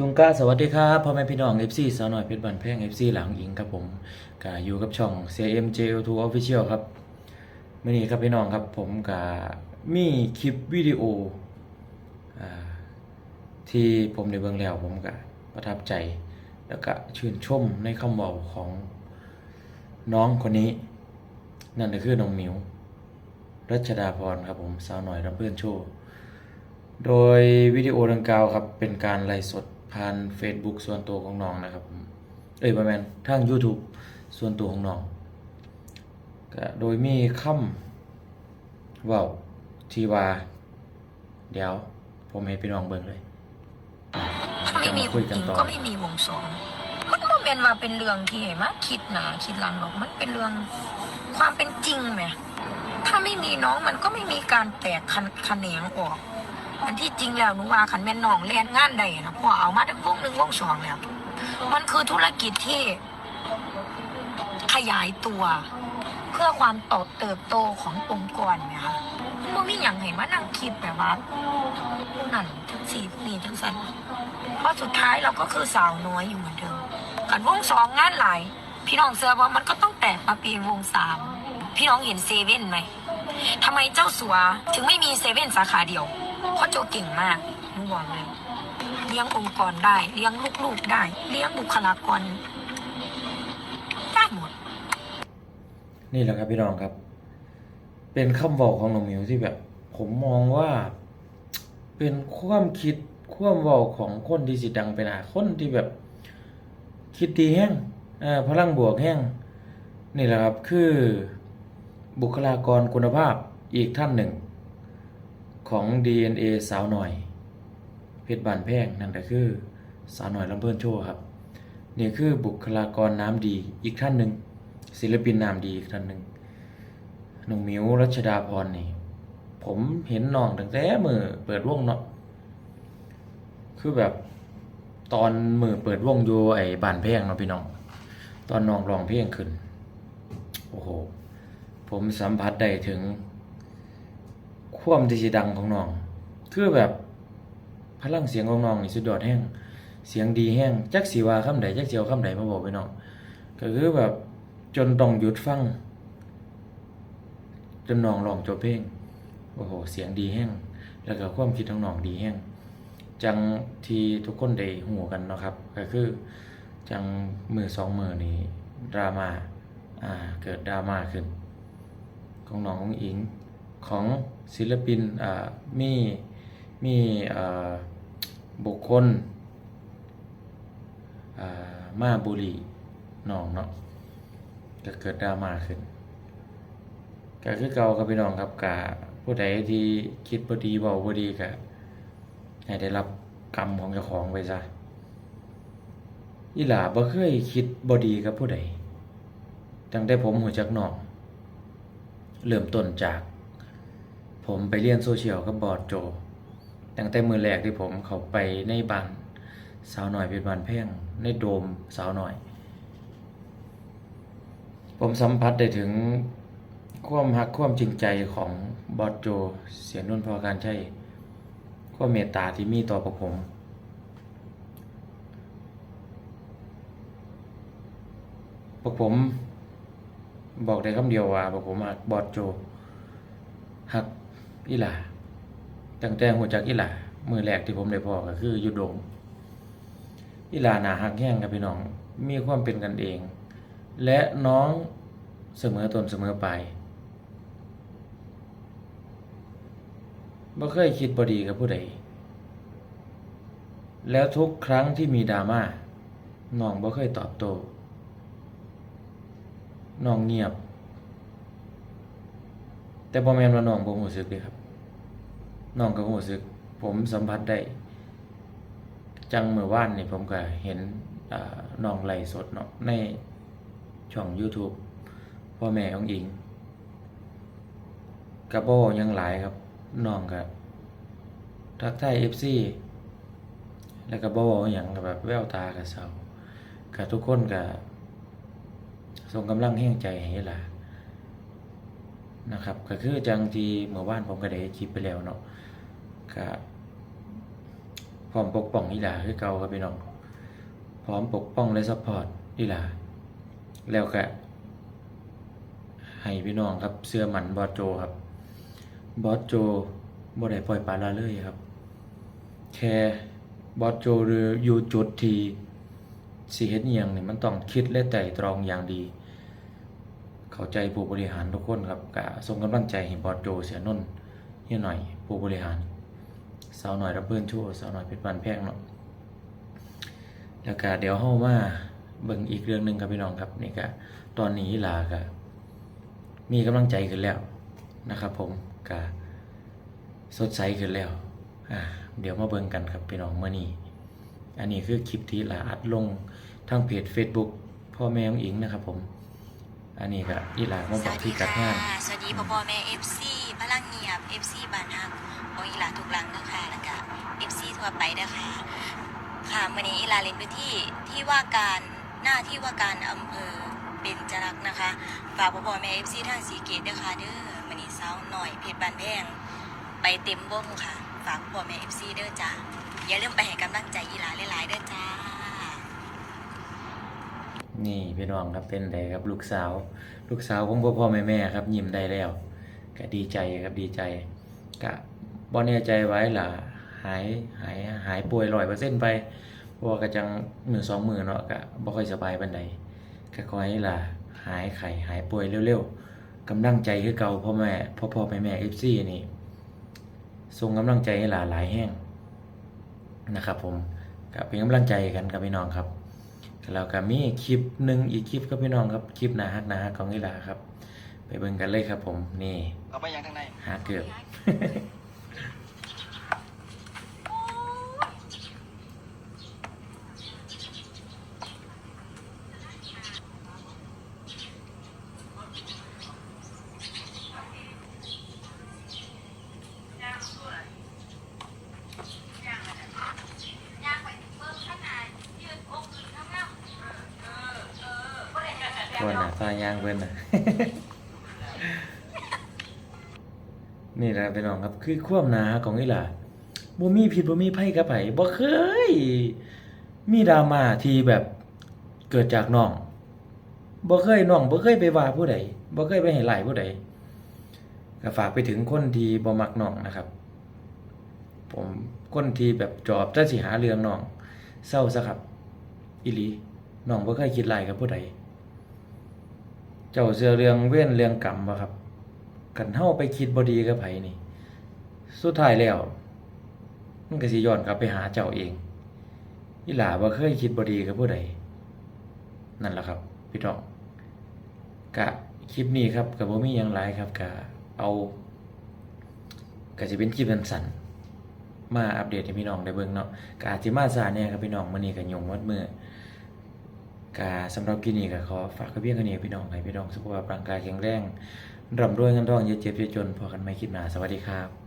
จุงก้าสวัสดีครับพ่อแม่พี่น้อง FC สาวหน่อยเพชรบันแพง FC หลังอิงครับผมก็อยู่กับช่อง CMJL2 Official ครับมื่อนี้ครับพี่น้องครับผมก็มีคลิปวิดีโออที่ผมได้เบิ่งแล้วผมก็ประทับใจ แล้วก็ชื่นชมในคำเว้าของน้องคนนี้ นั่นก็คือน้องหมิวรัชดาพรครับผมสาวหน่อยรับเพื่อนโชว์โดยวิดีโอดังกล่าวครับเป็นการไลฟ์สด ผ่าน Facebook ส่วนตัวของน้องนะครับผมเอ้ยประมาณทาง YouTube ส่วนตัวของน้องก็โดยมีคำเว้าที่ว่า เดี๋ยว ผมให้พี่น้องเบิ่งเลยถ้าไม่มีจะวคุยงกัจนริงต่อก็ไม่มีวงสองมันก็เป็นว่าเป็นเรื่องที่มาคิดหนาคิดหลังหรอกมันเป็นเรื่องความเป็นจริงไหมถ้าไม่มีน้องมันก็ไม่มีการแตกคะคะแนงออก อันที่จริงแล้วหนูว่าขันแม่นน้องเรียนงานใดนะพ่อเอามาทั้งวงหนึ่งวงสองแล้ว มันคือธุรกิจที่ขยายตัว เพื่อความโตเติบโตขององค์กรเนี่ยค่ะมันมีอย่างไงมานั่งคิดแบบว่าผู้นั่นทั้งสี่ผู้นี้ทั้งสันเพราะสุดท้ายเราก็คือสาวน้อยอยู่เหมือนเดิมกันวงสองงานหลายพี่น้องเสือว่ามันก็ต้องแตกมาป็นวงสามพี่น้องเห็นเซเว่นไหมทำไมเจ้าสัวถึงไม่มีเซเว่นสาขาเดียว พราะโจเก่งมากหนูบอกเลยเลี้ยงองค์กรได้ เลี้ยงลูกๆได้ เลี้ยงบุคลากรได้หมด นี่แหละครับพี่น้องครับ เป็นคำเว้าของน้องหมิวที่แบบ ผมมองว่า เป็นความคิดความเว้าของคนที่สิดังไปหนาคนที่แบบ คิดดีแห้งอ่อพลังบวกแห้งนี่แหละครับคือบุคลากรคุณภาพอีกท่านหนึ่ง ของ DNA สาวหน่อย เพชรบานแพงนั่นก็คือสาวหน่อยลำเพิ่นโชว์ครับนี่คือบุคลากรน้ำดีอีกท่านหนึ่งศิลปินน้ำดีอีกท่านหนึ่งน้องมิวรัชดาพรนี่ ผมเห็นน้องตั้งแต่มือเปิดวงเนาะคือแบบตอนมือเปิดวงอยู่ไอ้บานเพลงเนาะพี่น้อง ตอนน้องร้องเพลงขึ้น โอ้โห ผมสัมผัสได้ถึง ความที่สิดังของน้อง คือแบบพลังเสียงของน้องนี่สุดยอดแห้งเสียงดีแห้งจักสีว่าคำใดจักเสียวคำใดมาบอกพี่น้องก็คือแบบจนต้องหยุดฟังจนน้องร้องจบเพลงโอ้โหเสียงดีแห้งแล้วก็ความคิดของน้องดีแห้งจังที่ทุกคนได้หูกันเนาะครับ ก็คือจังมือสองมือนี่ดราม่าอ่าเกิดดราม่าขึ้น ของน้องของอิง ของศิลปินมีมีอ่าบุคคลมาบุรีน้องเนาะก็เกิดดราม่าขึ้นก็คือเก่ากับพี่น้องครับกะผู้ใดที่คิดบ่ดีเว้าบ่ดีก็ให้ได้รับกรรมของเจ้าของไปซะอีหลาบ่เคยคิดบ่ดีกับผู้ใดตั้งแต่ผมหูจักน้อง เริ่มต้นจาก ผมไปเรียนโซเชียลกับบอดโจ ตั้งแต่มือแรกที่ผมเข้าไปในบ้านสาวหน่อยเป็นบ้านแพงในโดมสาวหน่อย ผมสัมผัสได้ถึงความหักความจริงใจของบอดโจ เสียงนุ่นพอการใช้ความเมตตาที่มีต่อพวกผม พวกผมบอกได้คำเดียวว่าพวกผมหักบอดโจหัก อีหลาตั้งแต่หัวจักอีหลามือแรกที่ผมได้พอก็คือยุดมอีหลาหนาหักแห้งกับพี่น้อง มีความเป็นกันเอง และน้องเสมอตนเสมอไปบ่เคยคิดบดีกับผู้ใด แล้วทุกครั้งที่มีดราม่าน้องบ่เคยตอบโต้น้องเงียบ แต่บ่แม่นว่าน้องบ่รู้สึกเด้ครับ น้องก็รู้สึก ผมสัมผัสได้ จังเมื่อวานนี่ผมก็เห็นน้องไลฟ์สดเนาะในช่อง YouTube พ่อแม่ของอิงก็บ่หยังหลายครับน้องก็ทักทาย FC แล้วก็บ่เว้าหยังแบบแววตาก็เศร้าก็ทุกคนก็ส่งกำลังแห่งใจให้ล่ะนะครับ ก็คือจังที่เมื่อวานผมก็ได้คลิปไปแล้วเนาะ ก็พร้อมปกป้องอีหลาคือเก่าครับพี่น้องพร้อมปกป้องและซัพพอร์ตอีหลาแล้วก็ให้พี่น้องครับเสื้อหมันบอสโจครับบอสโจบ่ได้ปล่อยปละละเลยครับ แค่บอสโจหรืออยู่จุดที่สิเฮ็ดอยังนี่ยมันต้องคิดและไต่ตรองอย่างดี เข้าใจผู้บริหารทุกคนครับก็ส่งกำลังใจให้บอสโจเสียนนท์เฮียหน่อยผู้บริหาร สาวหน่อยรับเพื่อนชั่วสาวหน่อยเพชรบานแพงเนาะแล้วก็เดี๋ยวเฮามาเบิ่งอีกเรื่องหนึ่งครับพี่น้องครับนี่ก็ตอนนี้ลาก็มีกำลังใจขึ้นแล้วนะครับ ผมก็สดใสขึ้นแล้วอ่าเดี๋ยวมาเบิ่งกันครับพี่น้องเมื้อนี้อันนี้คือคลิปที่ลาอัดลงทางเพจ Facebook พ่อแม่ของอิงนะครับผม อันนี้ก็อีหลามาบอกที่กัดงาน สวัสดีพ่อพ่อแม่เอฟซี เงียบเอฟซีบ้านฮักโออีหลาทุกหลังนะคะแล้วก็เอฟซีทั่วไปนะคะค่ะวันนี้อีลาเล่นพื้นที่ที่ว่าการหน้าที่ว่าการอำเภอเบญจรักนะคะฝากพ่อพ่อแม่เอฟซีทางสีเกตด้วยค่ะเด้อวันนี้สาวหน่อยเพชรบานแพงไปเต็มวงค่ะ ฝากพ่อแม่เอฟซีเด้อจ้าอย่าลืมไปให้กำลังใจอีหลาหลายๆเด้อจ้า นี่พี่น้องครับเป็นไดครับลูกสาว ลูกสาวของพ่อพ่อแม่แม่ครับยิ้มได้แล้ว ก็ดีใจครับดีใจก็บ่แน่ใจไว้ล่ะหายหายหายป่วยร้อยเปอร์เซ็นต์ไปเพราะว่าก็จังมือสองมือเนาะก็บ่ค่อยสบายปานใดก็ขอให้ล่ะหายไข้หายป่วยเร็วๆกำลังใจคือเก่าพ่อแม่พ่อพ่อแม่แม่ FC นี่ส่งกำลังใจให้หลาหลายแห้งนะครับผมก็เป็นกำลังใจกันครับพี่น้องครับแล้วก็มีคลิปหนึ่งอีกคลิปครับพี่น้องครับคลิปนาฮักนาฮักของนิลาครับ ไปเบิ่งกันเลยครับผม นี่เอาไปยังทางในหาเกือบคนน่ะตายางเพิ่นน่ะ นี่แหละพี่น้องครับ คือความหนาของอีหล่าบ่มีผิดบ่มีภัยกับไผบ่เคย มีดราม่าที่แบบเกิดจากน้องบ่เคยน้องบ่เคยไปว่าผู้ใดบ่เคยไปให้หลายผู้ใดก็ฝากไปถึงคนที่บ่มักน้องนะครับ ผมคนที่แบบจอบจะสิหาเรื่องน้องเศร้าซะครับอีหลีน้องบ่เคยคิดหลายกับผู้ใดเจ้าเสือเรื่องเว้นเรื่องกรรมบ่ครับ กันเฮาไปคิดบ่ดีกับไผนี่ สุดท้ายแล้ว มันก็สิย้อนกลับไปหาเจ้าเองอีหลาบ่เคยคิดบ่ดีกับผู้ใดนั่นแหละครับ พี่น้องกะคลิปนี้ครับก็บ่มีหยังหลครับกะเอาก็สิเป็นคลิปสั้นๆมาอัปเดตให้พี่น้องได้เบิ่งเนาะกอาจสิมาซาแหน่ยครับพี่น้องมื้อนี้ก็ยงหมดมือกาสำหรับกินนี้ก็ขอฝากกับเพียงแค่นี้พี่น้องให้พี่น้องสุขภาพร่างกายแข็งแรง ร่ำรวยเงินทองอย่าเจ็บอย่าจนพอกันไม่คิดหนาสวัสดีครับ